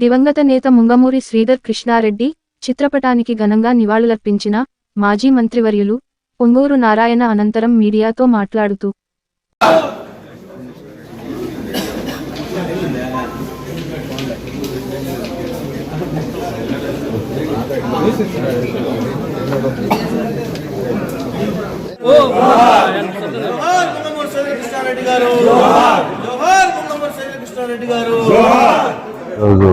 దివంగత నేత ముంగమూరి శ్రీధర్ కృష్ణారెడ్డి చిత్రపటానికి ఘనంగా నివాళులర్పించిన మాజీ మంత్రివర్యులు పొంగూరు నారాయణ అనంతరం మీడియాతో మాట్లాడుతూ జోహార్ గారు జోహార్ ముంగమూరు శ్రీకృష్ణారెడ్డి గారు ఈరోజు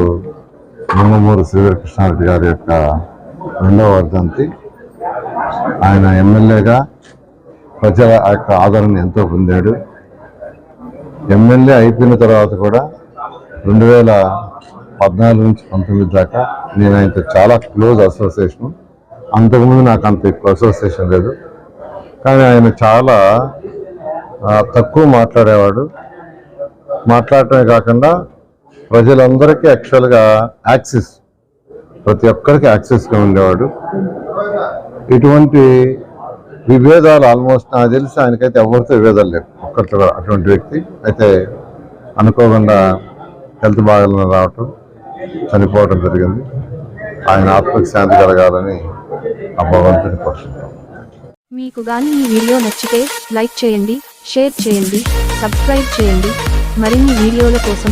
నందమూరి శ్రీకృష్ణారెడ్డి గారి యొక్క రెండవ వర్ధంతి. ఆయన ఎమ్మెల్యేగా ప్రజల యొక్క ఆదరణ ఎంతో పొందాడు. ఎమ్మెల్యే అయిపోయిన తర్వాత కూడా రెండు వేల పద్నాలుగు నుంచి పంతొమ్మిది దాకా నేను ఆయనతో చాలా క్లోజ్ అసోసియేషన్. అంతకుముందు నాకు అంత ఎక్కువ అసోసియేషన్ లేదు. కానీ ఆయన చాలా తక్కువ మాట్లాడేవాడు. మాట్లాడటమే కాకుండా ప్రజలందరికీ యాక్చువల్గా యాక్సెస్ ప్రతి ఒక్కరికి యాక్సెస్గా ఉండేవాడు. ఇటువంటి విభేదాలు ఆల్మోస్ట్ నాకు తెలిసి ఆయనకైతే ఎవరితో విభేదాలు లేవు. ఒక్కరితో అటువంటి వ్యక్తి అయితే అనుకోకుండా హెల్త్ బాగాలను రావటం చనిపోవడం జరిగింది. ఆయన ఆత్మకి శాంతి కలగాలని ఆ భగవంతుని కోరుకుంటాం మీకు గాని ఈ వీడియో నచ్చితే లైక్ చేయండి షేర్ చేయండి సబ్స్క్రైబ్ చేయండి. మరిన్ని వీడియోల కోసం